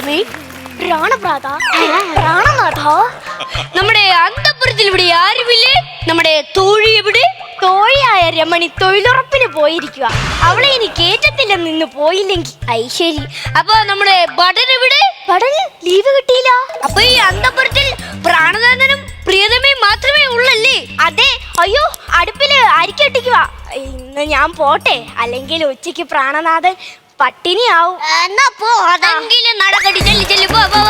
പ്രിയതമേ പ്രാണപ്രാത പ്രാണനാഥ. നമ്മുടെ അന്തപുരത്തിൽ ഇവിടെ ആരുമില്ലേ. നമ്മുടെ തോഴി എവിടെ? തോഴിയായ രമണി തൊഴിലുറപ്പിന് പോയിരിക്കുക അവളെ ഇനി കേറ്റത്തില്ലെന്ന് നിന്ന് പോയില്ലെങ്കിൽ. ഐശ്വരി അപ്പൊ നമ്മുടെ ബടൻ എവിടെ? ബടൻ ലീവ് കിട്ടിയില്ല. അപ്പൊ ഈ അന്തപുരത്തിൽ പ്രാണദാനനും പ്രിയതമയും മാത്രമേ ഉള്ളല്ലേ? അതെ. അയ്യോ അടുപ്പിൽ അരിക്കട്ടിക്കുക ഇന്ന് ഞാൻ പോട്ടെ. അല്ലെങ്കിൽ ഉച്ചയ്ക്ക് പ്രാണനാഥൻ പട്ടിണിയാവും. പോ അതെങ്കിലും പോ പോ.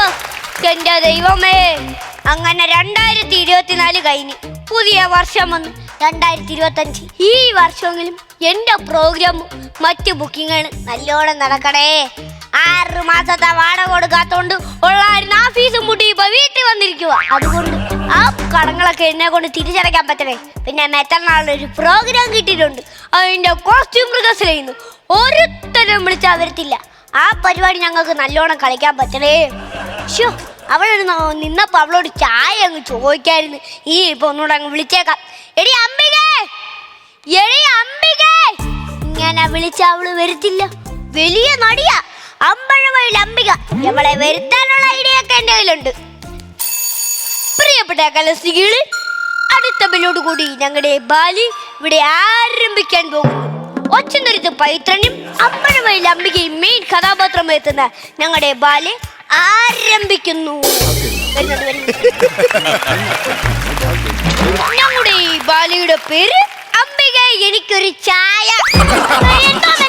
എന്റെ ദൈവമേ അങ്ങനെ രണ്ടായിരത്തി ഇരുപത്തിനാല് കഴിഞ്ഞു പുതിയ വർഷം വന്നു. രണ്ടായിരത്തി ഇരുപത്തഞ്ച്. ഈ വർഷമെങ്കിലും എന്റെ പ്രോഗ്രാമും മറ്റു ബുക്കിങ്ങുകളും നല്ലോണം നടക്കണേ. ആറ് മാസത്തെ വാടക കൊടുക്കാത്തോണ്ട് ഉള്ളായിരുന്നു ആ ഫീസും മുട്ടി ഇപ്പൊ വീട്ടിൽ വന്നിരിക്കുക അതുകൊണ്ട് ആ കടങ്ങളൊക്കെ എന്നെ കൊണ്ട് തിരിച്ചടയ്ക്കാൻ പറ്റണേ. പിന്നെ മെത്തനാളൊരു പ്രോഗ്രാം കിട്ടിയിട്ടുണ്ട്. അതിന്റെ കോസ്റ്റ്യൂം റിഹേഴ്സൽ ചെയ്യുന്നു. ഒരുത്തരും വിളിച്ചാൽ വരത്തില്ല. ആ പരിപാടി ഞങ്ങൾക്ക് നല്ലോണം കളിക്കാൻ പറ്റണേ. ഷോ അവളൊരു നിന്നപ്പോ അവളോട് ചായ അങ്ങ് ചോദിക്കായിരുന്നു. ഈ ഇപ്പൊ ഒന്നുകൂടെ അങ്ങ് വിളിച്ചേക്കാം. എടി അമ്പികേ എടി അമ്പികേ ഇങ്ങനെ വിളിച്ച അവൾ വരത്തില്ല. വലിയ നടിയാ. അമ്പഴവയിൽ അംബിക അവളെ വരുത്താനുള്ള ഐഡിയ ഒക്കെ എന്റെ കയ്യിലുണ്ട്. പ്രിയപ്പെട്ട കലസികൾ അടുത്ത ബില്ലോട് കൂടി ഞങ്ങളുടെ ബാലി ഇവിടെ ആരംഭിക്കാൻ പോകുന്നു. ഒച്ചനരുത്ത് പൈത്രനും അമ്പഴവഴി അംബികയും മെയിൻ കഥാപാത്രം എത്തുന്ന ഞങ്ങളുടെ ബാലി ആരംഭിക്കുന്നു. ഞങ്ങളുടെ ഈ ബാലിയുടെ പേര് അംബിക എനിക്കൊരു ചായ. എന്താണ്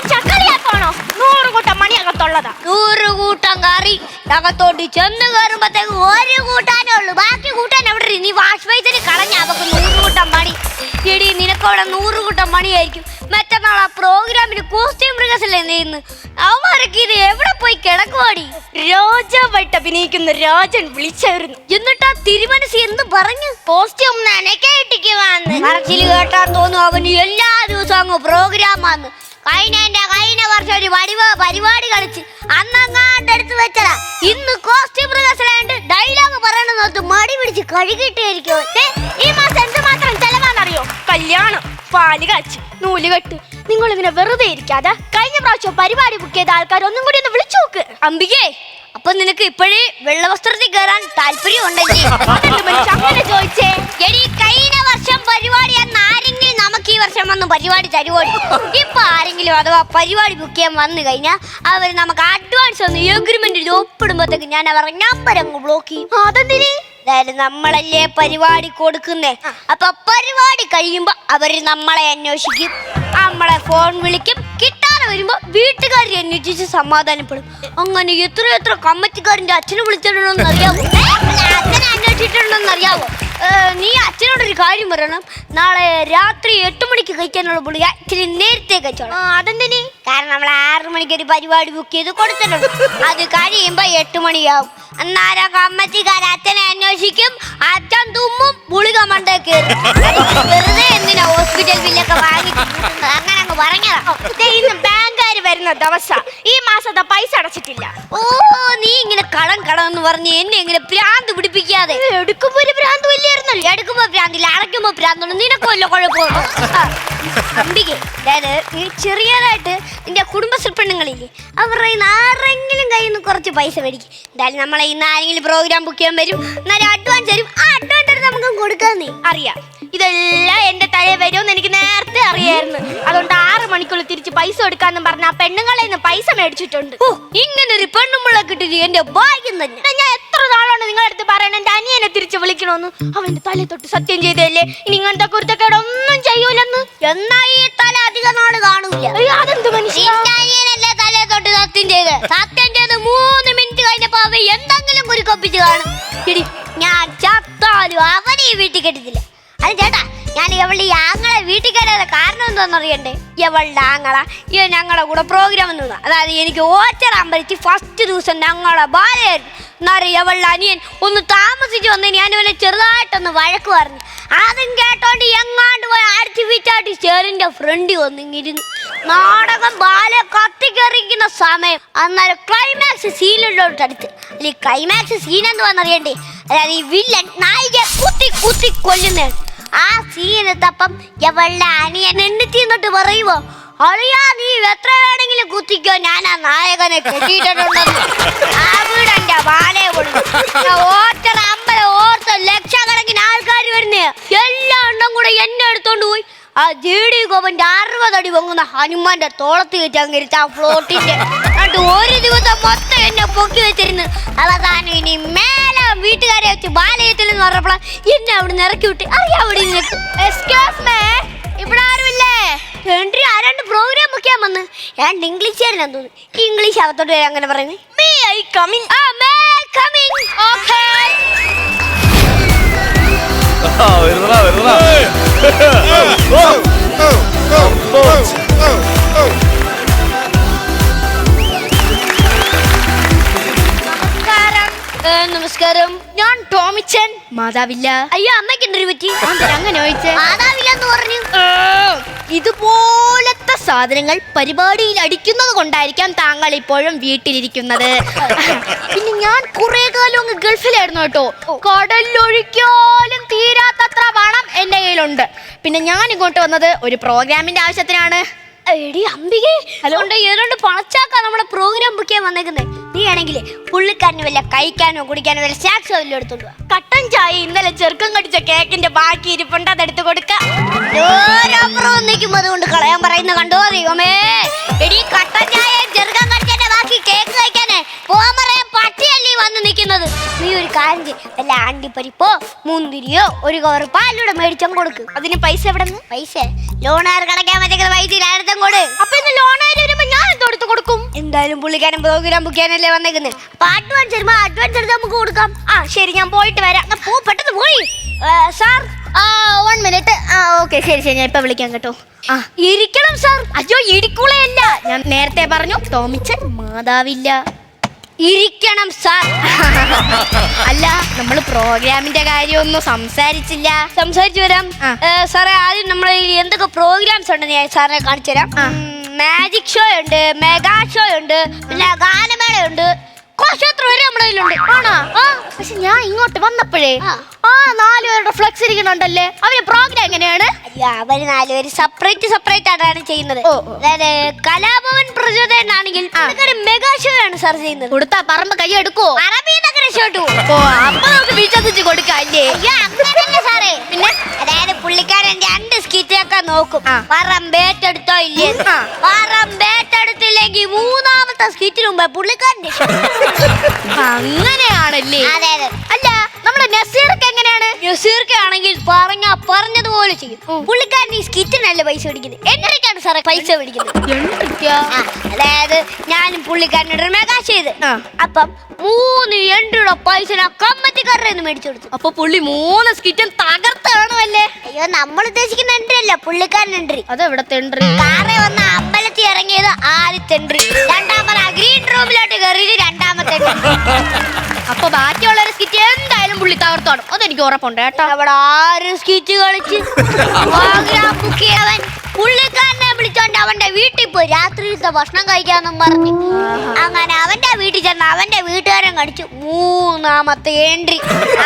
ചക്കളിയാക്കണോ നൂറ് കൂട്ടം മണിയകത്തുള്ളതാ നൂറ് കൂട്ടം കറി. അകത്തോട്ട് ചെന്ന് കയറുമ്പത്തേക്ക് ഒരു കൂട്ടാനേ ഉള്ളൂ. ബാക്കി കൂട്ടാൻ എവിടെ ഇനി വാഷ് ബേസിന് കളഞ്ഞ അവക്ക് നൂറ് കൂട്ടം മണി എടി നിനക്കവിടെ നൂറ് കൂട്ടം മണിയായിരിക്കും മറ്റന്നാൾ ആ പ്രോഗ്രാമിന് കോസ്റ്റ്യൂം അവന്മാരൊക്കെ ഇത് എവിടെ പോയി കിടക്കുവാടി? രാജാവായിട്ട് അഭിനയിക്കുന്ന രാജൻ വിളിച്ചായിരുന്നു. എന്നിട്ടാ തിരുമനസ് എന്ത് പറഞ്ഞു? കോസ്റ്റ്യൂം കേട്ടാൻ തോന്നുന്നു അവന്. എല്ലാ ദിവസവും അങ്ങ് പ്രോഗ്രാമാന്ന് കഴിഞ്ഞ എന്റെ കഴിഞ്ഞ വർഷം ഒരു വടിവ പരിപാടി കളിച്ച് അന്നങ്ങാണ്ട് എടുത്ത് വെച്ചതാ. ഇന്ന് കോസ്റ്റ്യൂം റിഹേഴ്സലായിട്ട് ഡയലോഗ് പറയണമെന്നോർത്ത് മടി പിടിച്ച് കഴുകിയിട്ടായിരിക്കും ഈ മാസം എന്തുമാത്രം ചെലവാണെന്നറിയോ? കല്യാണം പാൽ കാച്ച് നൂൽ കെട്ട്. നിങ്ങൾ ഇങ്ങനെ വെറുതെ ഇരിക്കാതെ കഴിഞ്ഞ പ്രാവശ്യം പരിപാടി ബുക്ക് ചെയ്ത ആൾക്കാർ ഒന്നും കൂടി ഒന്ന് വിളിച്ചു നോക്ക്. അംബികേ അപ്പൊ നിനക്ക് ഇപ്പോഴേ വെള്ളവസ്ത്രത്തിൽ കയറാൻ താല്പര്യം ഉണ്ടെങ്കിൽ അങ്ങനെ ചോദിച്ചേ. എടി കഴിഞ്ഞ വർഷം പരിപാടി ആരെങ്കിലും നമുക്ക് ഈ വർഷം വന്ന് പരിപാടി തരുവോടി ഇപ്പൊ ആരെങ്കിലും അഥവാ പരിപാടി ബുക്ക് ചെയ്യാൻ വന്നു കഴിഞ്ഞാൽ അവർ നമുക്ക് അഡ്വാൻസ് ഒന്ന് എഗ്രിമെന്റ് ഒപ്പിടുമ്പോഴത്തേക്ക് ഞാൻ അവരുടെ നമ്പർ അങ്ങ് ബ്ലോക്ക് ചെയ്യും. അതെന്തിന്? അതായത് നമ്മളല്ലേ പരിപാടി കൊടുക്കുന്നേ? അപ്പൊ പരിപാടി കഴിയുമ്പോ അവർ നമ്മളെ അന്വേഷിക്കും. നമ്മളെ ഫോൺ വിളിക്കും. കിട്ടാതെ വരുമ്പോ വീട്ടുകാർ അന്വേഷിച്ച് സമാധാനപ്പെടും. അങ്ങനെ എത്ര എത്ര കമ്മറ്റിക്കാരന്റെ അച്ഛനെ വിളിച്ചിട്ടുണ്ടോന്ന് അറിയാവോ? അച്ഛനെ അന്വേഷിച്ചിട്ടുണ്ടോന്ന് അറിയാവോ? നീ നീ അച്ഛനോടൊരു കാര്യം പറയണം. നാളെ രാത്രി എട്ട് മണിക്ക് കഴിക്കാനുള്ള പുള്ളി അച്ഛനെ നേരത്തെ കഴിച്ചോളാം. അതെന്തിന്? കാരണം നമ്മൾ ആറ് മണിക്ക് ഒരു പരിപാടി ബുക്ക് ചെയ്ത് കൊടുത്തിട്ടുണ്ട്. അത് കഴിയുമ്പോ എട്ട് മണിയാവും. അന്നാരോ കമ്മറ്റിക്കാർ അച്ഛനെ അന്വേഷിക്കും. അച്ഛൻ തുമ്മും പുളിക മണ്ടേ വെറുതെ എന്തിനാ ഹോസ്പിറ്റൽ ബില്ലൊക്കെ വാങ്ങി അങ്ങനെ അങ്ങ് പറഞ്ഞതാ ഇന്ന് ബാങ്കുകാർ വരുന്ന ദിവസം. ഈ മാസത്തെ പൈസ അടച്ചിട്ടില്ല. ഓ നീ ഇങ്ങനെ കടം കടം എന്ന് പറഞ്ഞ് എന്നെ ഇങ്ങനെ ഭ്രാന്ത് പിടിപ്പിക്കാതെ. എടുക്കുമ്പോ ഒരു ഭ്രാന്ത് വലിയായിരുന്നല്ലോ. എടുക്കുമ്പോ ഭ്രാന്തില്ല അടയ്ക്കുമ്പോ ഭ്രാന്തുണ്ട് നിനക്കല്ലോ കുഴപ്പമുണ്ടോ? ആ, അംബികെ അതായത് ഈ ചെറിയതായിട്ട് നിന്റെ കുടുംബശ്രീ പെണ്ണുങ്ങളില്ലേ അവരുടെ കയ്യിൽ നിന്ന് ആരെങ്കിലും കയ്യിൽ നിന്ന് കുറച്ച് പൈസ മേടിക്കും. എന്തായാലും നമ്മളെ ഇന്ന് ആരെങ്കിലും പ്രോഗ്രാം ബുക്ക് ചെയ്യാൻ വരും. എന്നാലും അഡ്വാൻസ് തരും. ആ അഡ്വാൻസ് നമുക്ക് കൊടുക്കാന്നേ. അറിയാം. ഇതെല്ലാം എന്റെ തലയിൽ വരുമെന്ന് എനിക്ക് നേരത്തെ അറിയായിരുന്നു. അതുകൊണ്ട് ആറ് മണിക്കുള്ളിൽ തിരിച്ച് പൈസ കൊടുക്കാന്ന് പറഞ്ഞ ആ പെണ്ണുങ്ങളെ നിന്ന് പൈസ മേടിച്ചിട്ടുണ്ട്. ഓ ഇങ്ങനെ ഒരു പെണ്ണുമ്പള കിട്ടി എന്റെ ഭാഗ്യം തന്നെ. ഞാൻ എത്ര നാളാണ് നിങ്ങളുടെ അടുത്ത് പറയണ? എന്റെ അനിയനെ തിരിച്ച് വിളിക്കണമെന്ന് അവന്റെ തലയിൽ തൊട്ട് സത്യം ചെയ്തല്ലേ ഇനി ഇങ്ങനത്തെ കുരുത്തക്കേട് ഒന്നും ചെയ്യൂലെന്ന്? എന്നാ ഈ തല അധിക നാൾ കാണൂല? അതെന്ത് മനുഷ്യ അനിയനല്ലേ തലയെ തൊട്ട് സത്യം ചെയ്ത്? സത്യം ചെയ്ത് മൂന്ന് മിനിറ്റ് കഴിഞ്ഞപ്പോ അവ എന്തെങ്കിലും കുരുക്കൊപ്പിച്ച് കാണും. ഞാൻ ചത്താലും അവനെ ഈ വീട്ടിൽ കെട്ടിട്ടില്ല അത് ചേട്ടാ ഞാൻ ഇവളുടെ ഈ ആങ്ങളെ വീട്ടിൽ കാരണം എന്താണെന്ന് അറിയണ്ടേ? ഇവളുടെ ആങ്ങള ഇവ ഞങ്ങളുടെ കൂടെ പ്രോഗ്രാം നിന്നു അതായത് എനിക്ക് ഓച്ചറാൻ പറ്റി ഫസ്റ്റ് ദിവസം ഞങ്ങളെ ബാലയായിരുന്നു എന്നാലും ഇവളുടെ അനിയൻ ഒന്ന് താമസിച്ച് വന്ന് ഞാൻ ഇവനെ ചെറുതായിട്ടൊന്ന് വഴക്ക് പറഞ്ഞു. അതും കേട്ടോണ്ട് എങ്ങാണ്ട് പോയി അടിച്ചു വീച്ചാട്ടി ചേറിന്റെ ഫ്രണ്ട് വന്നിങ്ങിരുന്നു. നാടകം ബാല കത്തിക്കറിക്കുന്ന സമയം. അന്നേരം ക്ലൈമാക്സ് സീനിലോട്ട് അടുത്ത്. അല്ലെങ്കിൽ ക്ലൈമാക്സ് സീൻ എന്ന് പറഞ്ഞറിയണ്ടേ അതായത് ഈ വില്ലൻ നായിക കുത്തി കുത്തി കൊല്ലുന്നതാണ് ആ സീനത്തപ്പം എവളുടെ അനിയൻ എന്നിട്ട് എന്നിട്ട് പറയുമോ അളിയാ നീ എത്ര വേണമെങ്കിലും കുത്തിക്കോ ഞാൻ ആ നായകനെ കെട്ടിയിട്ടുണ്ടെന്ന്. ആ വീട് എന്റെ വാലയെ കൊണ്ടു ഓർത്തറ അമ്പലം ഓർത്ത ലക്ഷക്കണക്കിന് ആൾക്കാർ വരുന്നേ. എല്ലാ എണ്ണം കൂടെ എന്നെ എടുത്തോണ്ട് പോയി. ആ ജി ഡി ഗോപന്റെ അറുപതടി പൊങ്ങുന്ന ഹനുമാന്റെ തോളത്ത് കയറ്റി അങ്കരിച്ച ആ ഫ്ലോട്ടിന്റെ ഒരു ദിവസം മൊത്തം എന്നെ പൊക്കി വെച്ചിരുന്നു. അവസാനം ഇനി മേ വീട്ടുകാരെ വെച്ച് ബാലയത്തിൽ എന്ന് പറഞ്ഞപ്പോൾ എന്നെ അവിടെ ഇറക്കി വിട്ട്. അറിയാം അവിടെ നിനക്ക് എക്സ്ക്യൂസ് മേ ഇവിടെ ആരുമില്ലേ? എൻട്രി ആരാണ്ട് പ്രോഗ്രാം ഒക്കെ വന്ന്. ഞാൻ ഇംഗ്ലീഷ് ആയിരുന്നു തോന്നുന്നു ഇംഗ്ലീഷ് അകത്തോട്ട് വരാൻ അങ്ങനെ പറയുന്നത് മേ ഐ കമിങ് ആ മേ കമിങ് ഓക്കേ ആ, വരുന്നെടാ, വരുന്നെടാ. നമസ്കാരം. ഞാൻ ടോമിച്ചൻ. മാതാവില്ല. അയ്യോ അമ്മയ്ക്ക് എന്തൊരു പറ്റി? അങ്ങനെ ചോദിച്ചേ മാതാവില്ലെന്ന് പറഞ്ഞു. ഇതുപോലത്തെ സാധനങ്ങൾ പരിപാടിയിൽ അടിക്കുന്നത് കൊണ്ടായിരിക്കാം താങ്കൾ ഇപ്പോഴും വീട്ടിലിരിക്കുന്നത്. പിന്നെ ഞാൻ കുറെ കാലം അങ്ങ് ഗൾഫിലായിരുന്നു കേട്ടോ. കടലിലൊഴിക്കാലും തീരാത്തത്ര പണം എന്റെ കയ്യിലുണ്ട്. പിന്നെ ഞാൻ ഇങ്ങോട്ട് വന്നത് ഒരു പ്രോഗ്രാമിന്റെ ആവശ്യത്തിനാണ്. എടി അംബികെ അതുകൊണ്ട് ഏതാണ്ട് പണച്ചാക്കാ നമ്മുടെ പ്രോഗ്രാം ബുക്ക് ചെയ്യാൻ വന്നേക്കുന്നത് നീ ആണെങ്കിൽ പുള്ളിക്കാരന് വല്ല കഴിക്കാനോ കുടിക്കാനോ വല്ല സ്നാക്സോ വല്ല എടുത്തോണ്ട് കട്ടൻ ചായ ഇന്നലെ ചെറുക്കം കടിച്ച കേക്കിന്റെ ബാക്കി ഇരിപ്പുണ്ട് അതെടുത്ത് കൊടുക്കാം. അതുകൊണ്ട് കളയാൻ പറയുന്ന കണ്ടോ ദൈവമേ? എടി കട്ടൻ ചായ ചെറുക്കം കഴിക്കാനെ ബാക്കി കേക്ക് കഴിക്കാനേ പോവാൻ പറയാൻ പട്ടിയല്ലേ നിൽക്കുന്നത്. നീ ഒരു കാര്യം ചെയ്യ്. വല്ല ആണ്ടിപ്പരിപ്പോ മുന്തിരിയോ ഒരു കവർ പാലൂടെ മേടിച്ചും കൊടുക്ക്. അതിന് പൈസ എവിടെ നിന്ന് പൈസ? ലോണാർ കടക്കാൻ പറ്റുന്ന പൈസ ആയിരത്തും കൊട്. അപ്പൊ ഇന്ന് ലോണാർ വരുമ്പോ ഞാൻ എന്തെടുത്ത് കൊടുക്കും? എന്തായാലും പുള്ളിക്കാരൻ പ്രോഗ്രാം ബുക്ക് ചെയ്യാനല്ലേ വന്നേക്കുന്നത് അപ്പൊ അഡ്വാൻസ് വരുമ്പോ അഡ്വാൻസ് എടുത്ത് നമുക്ക് കൊടുക്കാം. ആ ശരി ഞാൻ പോയിട്ട് വരാം. പോ പെട്ടെന്ന് പോയി. സാർ വൺ മിനിറ്റ് ആ ഓക്കെ ശരി ശരി ഞാൻ ഇപ്പൊ വിളിക്കാം കേട്ടോ. ആ. ഇരിക്കണം സാർ അയ്യോ ഇരിക്കൂളയല്ല ഞാൻ നേരത്തെ പറഞ്ഞു ടോമിച്ചൻ മാതാവില്ല. ഇരിക്കണം സാർ. അല്ല നമ്മൾ പ്രോഗ്രാമിന്റെ കാര്യമൊന്നും സംസാരിച്ചില്ല. സംസാരിച്ചു വരാം. സാറേ ആദ്യം നമ്മൾ എന്തൊക്കെ പ്രോഗ്രാംസ് ഉണ്ടെന്ന് ഞാൻ സാറിനെ കാണിച്ചു തരാം. മാജിക് ഷോ ഉണ്ട് മെഗാ ഷോ ഉണ്ട് പിന്നെ ഗാനമേള ഉണ്ട് കോശാത്ര വരെ നമ്മുടെ കയ്യിലുണ്ട്. ആണോ? ആ. പക്ഷെ ഞാൻ ഇങ്ങോട്ട് വന്നപ്പോഴേ ആ. ആ നാല് പേരുടെ ഫ്ലക്സ് ഇരിക്കണുണ്ടല്ലേ അവർ പ്രോഗ്രാം എങ്ങനെയാണ്? അവർ നാലുപേര് സെപ്പറേറ്റ് സെപ്പറേറ്റ് ആയിട്ടാണ് ചെയ്യുന്നത്. അതായത് കലാഭവൻ പ്രചോദനാണെങ്കിൽ മെഗാ ഷോ സാർ ചെയ്യുന്നത്. കൊടുത്താ പറമ്പ് കൈ എടുക്കോ? അറബി രക്ഷപ്പെട്ടു. ഓ അപ്പൊ നമുക്ക് വിശ്വസിച്ച് കൊടുക്കാം അയ്യോ സാറേ. പിന്നെ അതായത് പുള്ളിക്കാരൻ രണ്ട് സ്കിറ്റൊക്കെ നോക്കും പറമ്പേറ്റെടുത്തോ ഇല്ലേ പറമ്പേറ്റെടുത്തില്ലെങ്കിൽ മൂന്നാമത്തെ സ്കിറ്റിന് മുമ്പ് പുള്ളിക്കാരന്റെ. അങ്ങനെയാണല്ലേ? അതെ അതെ. അല്ല നമ്മുടെ നസീർക്ക് എങ്ങനെയാണ്? നസീർക്ക് ആണെങ്കിൽ പറഞ്ഞ പറഞ്ഞതുപോലെ ചെയ്യും. പുള്ളിക്കാരൻ ഈ സ്കിറ്റിനല്ല പൈസ പിടിക്കുന്നത് എന്നൊക്കെയാണ് സാറേ പൈസ പിടിക്കുന്നത് അതായത് ഞാനും പുള്ളിക്കാരനോട് മെഗാ ചെയ്ത്. അപ്പം മൂന്ന് എണ്ണയുടെ പൈസ കമ്മറ്റിക്കാരുടെ മേടിച്ചു കൊടുത്തു അപ്പൊ പുള്ളി മൂന്ന് സ്കിറ്റും തകർത്ത് കാണുമല്ലേ അയ്യോ നമ്മൾ ഉദ്ദേശിക്കുന്ന എൻട്രി അല്ല പുള്ളിക്കാരൻ എൻട്രി അതെവിടെ എൻട്രി കാറെ വന്ന അമ്പലത്തിൽ ഇറങ്ങിയത് ആദ്യത്തെ എൻട്രി രണ്ടാമത് ഗ്രീൻ റൂമിലോട്ട് കയറിയത് രണ്ടാമത്തെ. അപ്പൊ ബാക്കിയുള്ള സ്കിറ്റ് എന്തായാലും പുള്ളി തകർത്തോണം അതെനിക്ക് ഉറപ്പുണ്ട് കേട്ടോ. അവിടെ ആരും സ്കിറ്റ് കളിച്ച്. രാത്രിയിലത്തെ ഭക്ഷണം കഴിക്കാന്നും പറഞ്ഞു. അങ്ങനെ അവന്റെ വീട്ടിൽ ചെന്ന് അവന്റെ വീട്ടുകാരൻ കടിച്ചു. മൂന്നാമത്തെ എൻട്രി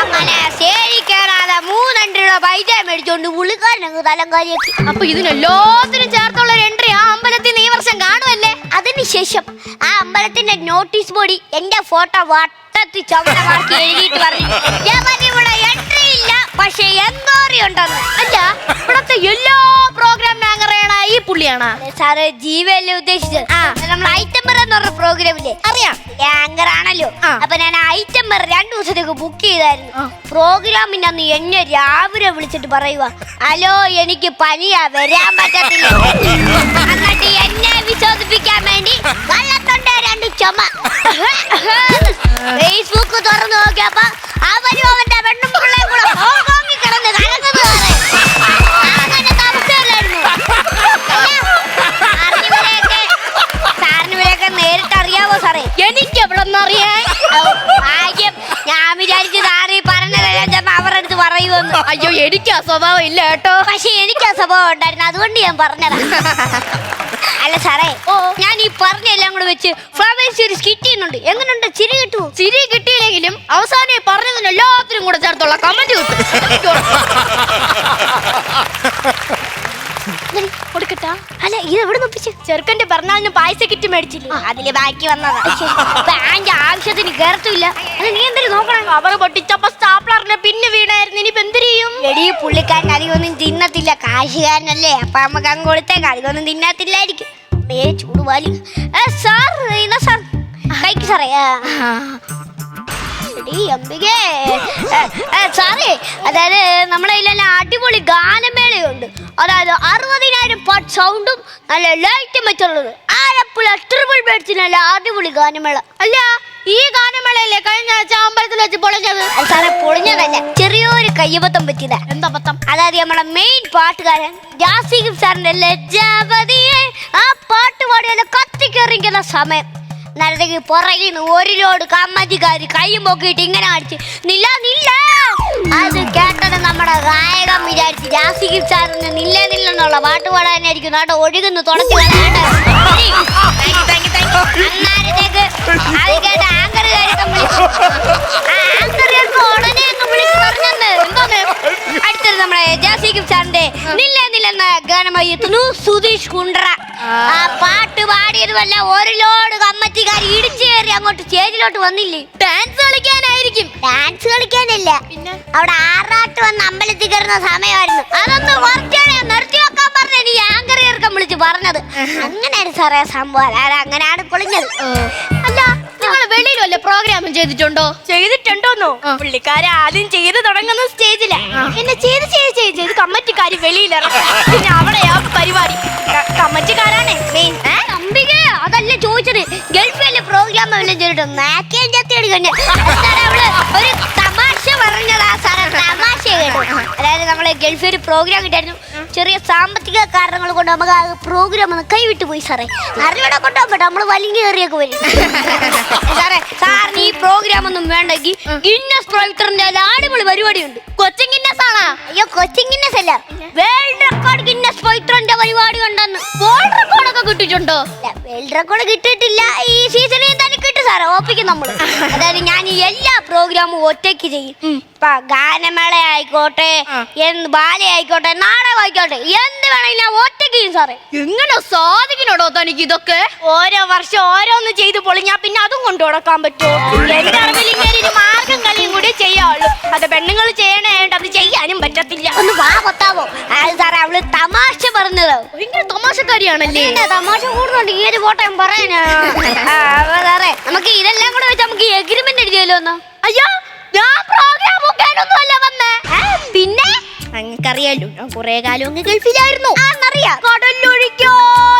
അങ്ങനെ സ്റ്റേജിൽ കയറാതെ മൂന്ന് എൻട്രിയുടെ പൈസ മേടിച്ചോണ്ട് പുള്ളിക്കാരൻ അങ്ങ് തലം കാര്യാക്കി. അപ്പൊ ഇതിനെല്ലാത്തിനും ചേർത്തുള്ള ഒരു എൻട്രി ആ അമ്പലത്തിൽ ഈ വർഷം കാണുമല്ലേ അതിനുശേഷം ആ അമ്പലത്തിന്റെ നോട്ടീസ് ബോർഡിൽ എന്റെ ഫോട്ടോ വട്ടത്തി ചവനമാക്കി എഴുതിയിട്ട് പറഞ്ഞു. "യവൻ ഇവിടെ എൻട്രി ഇല്ല പക്ഷെ എന്തോറി ഉണ്ടെന്ന് അല്ല ഇവിടത്തെ എല്ലാ പ്രോഗ്രാം നാങ്ങറേണ ഈ പുള്ളിയാണ്. സാറ് ജീവല്ലേ ഉദ്ദേശിച്ചത്? നമ്മൾ ഐറ്റംബർ എന്ന് പറഞ്ഞ പ്രോഗ്രാമില്ലേ അറിയാം. ആങ്കർ ആണല്ലോ. അപ്പൊ ഞാൻ ഐറ്റംബർ രണ്ടു ദിവസത്തേക്ക് ബുക്ക് ചെയ്തായിരുന്നു. പ്രോഗ്രാമിന്റെ അന്ന് എന്നെ രാവിലെ വിളിച്ചിട്ട് പറയുക ഹലോ എനിക്ക് പനിയാ വരാൻ പറ്റത്തില്ല. എന്നിട്ട് എന്നെ വിശ്വസിപ്പിക്കാൻ വേണ്ടി വള്ളത്തൊണ്ട രണ്ട് ചുമ. ഫേസ്ബുക്ക് തുറന്നു നോക്കിയപ്പോ അവനും അവന്റെ അതുകൊണ്ട് ഞാൻ പറഞ്ഞതാ. അല്ല സാറേ ഓ. ഞാൻ ഈ പറഞ്ഞെല്ലാം കൂടെ വെച്ച് ഫ്ലവേഴ്സ് ഒരു സ്കിറ്റ് ചെയ്യുന്നുണ്ട്. എങ്ങനെയുണ്ട് ചിരി കിട്ടുമോ ചിരി കിട്ടിയില്ലെങ്കിലും അവസാനം ഈ പറഞ്ഞതിന് എല്ലാത്തിനും കൂടെ ചേർത്തുള്ള കമന്റ് കിട്ടും. ഇത് എവിടെ ഒപ്പിച്ച്? ചെറുക്കന്റെ പിറന്നാളിന് പായസ കിറ്റ് മേടിച്ചില്ല? അതിൽ ബാക്കി വന്നതാ. ബാങ്ക് ആവശ്യത്തിന് കേറത്തില്ല. അത് നീ എന്തിനു നോക്കണം അവർ പൊട്ടിച്ചപ്പോ സ്റ്റാപ്ലറിനെ പിന്നെ വീണായിരുന്നു. ഇനി എന്ത് ചെയ്യും എടി പുള്ളിക്കാരൻ അധികമൊന്നും തിന്നത്തില്ല. കാശുകാരനല്ലേ. അപ്പൊ നമുക്ക് അങ്ങ് കൊടുത്തേക്കാം. അധികമൊന്നും തിന്നാത്തില്ലായിരിക്കും. ചൂടുപാലി സാർ ഇന്ന സാർ. കഴിക്ക് സാറേ. ഏ, ഏ, സാറേ അതായത് നമ്മളെ കയ്യിലെല്ലാം അടിപൊളി ഗാനമേളയുണ്ട്. അതായത് അറുപതിനായിരം പാട്ട് സൗണ്ടും നല്ല ലൈറ്റും വെച്ചുള്ളത് ആലപ്പുഴ ട്രിപ്പിൾ ബെഡ്സിനല്ല അടിപൊളി ഗാനമേള. അല്ല ഈ ഗാനമേളയല്ലേ കഴിഞ്ഞ ആഴ്ച അമ്പലത്തിൽ വെച്ച് പൊളിഞ്ഞത്? സാറേ പൊളിഞ്ഞതല്ല. ചെറിയൊരു കയ്യബദ്ധം പറ്റിയത്. എന്താ പത്തം അതായത് നമ്മളെ മെയിൻ പാട്ടുകാരൻ ജാസിഖ് സാറിന്റെ ലജ്ജാപതിയെ ആ പാട്ട് പാടിയാലും കത്തിക്കെറിക്കുന്ന സമയം. നേരത്തേക്ക് പുറകിൽ നിന്ന് ഒരു ലോഡ് കമ്മതിക്കാര് കൈയും പൊക്കിയിട്ട് ഇങ്ങനെ അടിച്ച് നില്ല നില്ല! അത് കേട്ടത് നമ്മുടെ ഗായകൻ വിചാരിച്ച് ജാസിക്ക് സാറിന് നില്ല നില്ലെന്നുള്ള പാട്ട് പാടാനായിരിക്കും. നാട്ടെ ഒഴുകുന്നു തുടച്ചു അന്നേരത്തേക്ക് അത് കേട്ട ആങ്കറുകാരൊക്കെ വിളിച്ചു ആ ആങ്കറുകാർക്ക് ഉടനെ അങ്ങ് വിളിച്ചു പറഞ്ഞെന്ന്. എന്തോന്ന് അടുത്തത് നമ്മുടെ ജാസിഖ് സാറിന്റെ നില്ല നില്ലെന്ന ഗാനമായി എത്തുന്നു സുധീഷ് കുണ്ട്ര. ആ പാട്ട് പാടിയതുമല്ല ഒരു ലോഡ് കമ്മറ്റിക്കാർ ഇടിച്ചു കയറി അങ്ങോട്ട് സ്റ്റേജിലോട്ട് വന്നില്ലേ? ഡാൻസ് കളിക്കാനായിരിക്കും. ഡാൻസ് കളിക്കാനില്ല. പിന്നെ? അവിടെ ആറാട്ട് വന്ന് അമ്പലത്തിൽ കയറുന്ന സമയമായിരുന്നു. അതൊന്ന് കുറച്ചാണ് നിർത്തി വെക്കാൻ പറഞ്ഞ എനിക്ക് ആങ്കർ ചേർക്കാൻ വിളിച്ച് പറഞ്ഞത്. അങ്ങനെയാണ് സാറേ സംഭവം. അങ്ങനെയാണ് കുളിഞ്ഞത് അല്ല നിങ്ങൾ വെളിയിൽ വല്ല പ്രോഗ്രാമും ചെയ്തിട്ടുണ്ടോ? ചെയ്തിട്ടുണ്ടോന്നോ? പുള്ളിക്കാരെ ആദ്യം ചെയ്ത് തുടങ്ങുന്ന സ്റ്റേജില എന്നെ ചെയ്ത് ചെയ്ത് ചെയ്ത് ചെയ്ത് കമ്മറ്റിക്കാര് വെളിയിലിറങ്ങും. അവൾ ഒരു തമാശ പറഞ്ഞതാ സാറേ തമാശ കേട്ടു. അതായത് നമ്മളെ ഗൾഫിൽ ഒരു പ്രോഗ്രാം കിട്ടായിരുന്നു. ചെറിയ സാമ്പത്തിക കാരണങ്ങൾ കൊണ്ട് നമുക്ക് ആ പ്രോഗ്രാം ഒന്ന് കൈവിട്ട് പോയി സാറേ. അറിവിടെ കൊണ്ടുപോകട്ടെ നമ്മൾ വലിഞ്ഞു കയറിയൊക്കെ വരും. സാറേ സാറിന് ഈ പ്രോഗ്രാം ഒന്നും വേണ്ടെങ്കിൽ ഗിന്നസ് പ്രൊവിക്ടറിന്റെ അടിപൊളി പരിപാടിയുണ്ട്. കൊച്ചിൻ ഗിന്നസ് ആണോ അയ്യോ കൊച്ചിൻ ഗിന്നസ് അല്ല വേൾഡ് റെക്കോർഡ് ഗിന്നസ് പ്രൊവിക്ടറിന്റെ പരിപാടി ഉണ്ടെന്ന്. കിട്ടിയിട്ടുണ്ടോ? വേൾഡ് റെക്കോർഡ് കിട്ടിയിട്ടില്ല. ഈ സീസണിൽ തന്നെ കിട്ടും സാറേ ഓപ്പിക്കും നമ്മൾ അതായത് ഞാൻ ഈ എല്ലാ പ്രോഗ്രാമും ഒറ്റയ്ക്ക് ചെയ്യും. ഇപ്പൊ ഗാനമേള ആയിക്കോട്ടെ എന്ത് ബാല ആയിക്കോട്ടെ നാടകം ആയിക്കോട്ടെ എന്ത് വേണമെങ്കിലും ഞാൻ ഒറ്റയ്ക്ക് ചെയ്യും സാറേ. എങ്ങനെ സാധിക്കണോടോ തനിക്ക് ഇതൊക്കെ? ഓരോ വർഷം ഓരോന്ന് ചെയ്ത് പൊളിഞ്ഞാ പിന്നെ അതും കൊണ്ടു നടക്കാൻ പറ്റുമോ? എന്റെ അറിവിൽ ഇങ്ങനെ ഒരു മാർഗം കളിയും കൂടി ചെയ്യാവുള്ളൂ. അത് പെണ്ണുങ്ങൾ ചെയ്യണേണ്ട് ചെയ്യാനും പറ്റത്തില്ല. ഒന്ന് വാ കൊത്താവോ സാറേ അവൾ തമാശ പറഞ്ഞത്. ഭയങ്കര തമാശക്കാരിയാണല്ലേ? തമാശ കൂടുന്നുണ്ട്. ഈ ഒരു ഫോട്ടോ പറയാനാ. സാറേ നമുക്ക് ഇതെല്ലാം കൂടെ വെച്ച് നമുക്ക് എഗ്രിമെന്റ് എഴുതിയല്ലോ ഒന്ന്. അയ്യോ ഞാൻ പ്രോഗ്രാം വന്നേ. പിന്നെ? ഞങ്ങൾക്കറിയാലോ ഞാൻ കുറെ കാലം അങ്ങ് ഗൾഫിലായിരുന്നു. ആന്നറിയാം. കടലൊഴിക്കോ?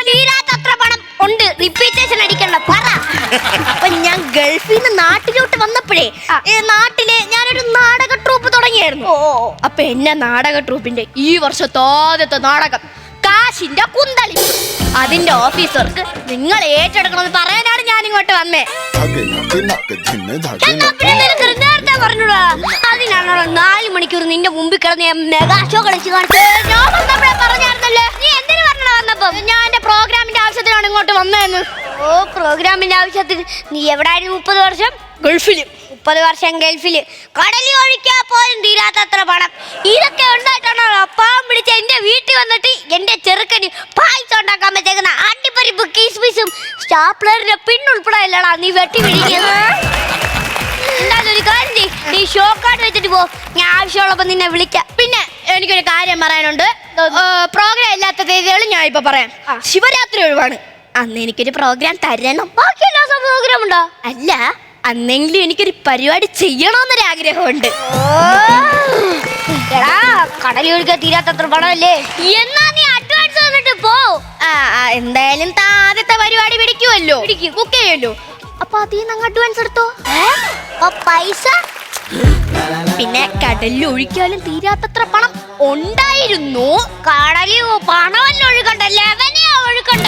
തീരാത്തത്ര പണം. ഉണ്ട്. റിപ്പീറ്റേഷൻ അടിക്കണ്ട. പറ. അപ്പൊ ഞാൻ ഗൾഫിൽ നിന്ന് നാട്ടിലോട്ട് വന്നപ്പോഴേ നാട്ടിലെ ഞാനൊരു നാടക ട്രൂപ്പ് തുടങ്ങിയായിരുന്നു. അപ്പൊ എന്നെ നാടക ട്രൂപ്പിന്റെ ഈ വർഷത്തെ ആദ്യത്തെ നാടകം കാശിന്റെ കുന്തളി. അതിന്റെ ഓഫീസർക്ക് നിങ്ങൾ ഏറ്റെടുക്കണമെന്ന് പറയാനാണ് ഞാൻ ഇങ്ങോട്ട് വന്നേ അതിനാണോ നാല് മണിക്കൂർ നിന്റെ മുമ്പിൽ കിടന്ന് ഞാൻ മെഗാ ഷോ കളിച്ചു നീ ഞാൻ എന്റെ പ്രോഗ്രാമിന്റെ ഇങ്ങോട്ട് വന്നതെന്ന്. ഓ പ്രോഗ്രാമിന്റെ ആവശ്യത്തിൽ നീ എവിടെ ആയിരുന്നു മുപ്പത് വർഷം? ഗൾഫിലും. മുപ്പത് വർഷം ഗൾഫിൽ. കടലിൽ ഒഴിക്കാൻ പോലും തീരാത്തത്ര പണം. ഇതൊക്കെ ഉണ്ടായിട്ടാണോ അപ്പാവും പിടിച്ച് എന്റെ വീട്ടിൽ വന്നിട്ട് എന്റെ ചെറുക്കന് പായസം ഉണ്ടാക്കാൻ പറ്റുന്ന അണ്ടിപ്പരിപ്പ് കിസ്മിസും സ്റ്റാപ്ലറിന്റെ പിന്നുൾപ്പെടെ ഇല്ലടാ നീ വെട്ടി പിടിക്കുന്നത് ഒരു കാര്യം നീ ഷോ കാർഡ് വെച്ചിട്ട് പോ. ഞാൻ ആവശ്യമുള്ളപ്പോ നിന്നെ വിളിക്കാം. പിന്നെ എനിക്കൊരു കാര്യം പറയാനുണ്ട്. പ്രോഗ്രാം ഇല്ലാത്ത തീയതികളും ഞാൻ ഇപ്പൊ പറയാം. ശിവരാത്രി ഒഴിവാണ്. അന്ന് എനിക്കൊരു പ്രോഗ്രാം തരണം. ബാക്കി എല്ലാ പ്രോഗ്രാം ഉണ്ടോ? അല്ല. അന്നെങ്കിലും എനിക്കൊരു പരിപാടി ചെയ്യണമെന്നൊരു ആഗ്രഹമുണ്ട് ഒഴിക്കാൻ തീരാത്തത്ര പണമല്ലേ? എന്നാ നീ അഡ്വാൻസ് തന്നിട്ട് പോ. എന്തായാലും താ ആദ്യത്തെ പരിപാടി പിടിക്കുമല്ലോ ബുക്ക് ചെയ്യുമല്ലോ. അപ്പൊ അതിൽ നിന്ന് അഡ്വാൻസ് എടുത്തോ? പൈസ? പിന്നെ കടലിൽ ഒഴിക്കാലും തീരാത്തത്ര പണം ഉണ്ടായിരുന്നു. കടലിൽ പണമല്ല ഒഴുകണ്ട ലെവനെയാ ഒഴുകണ്ട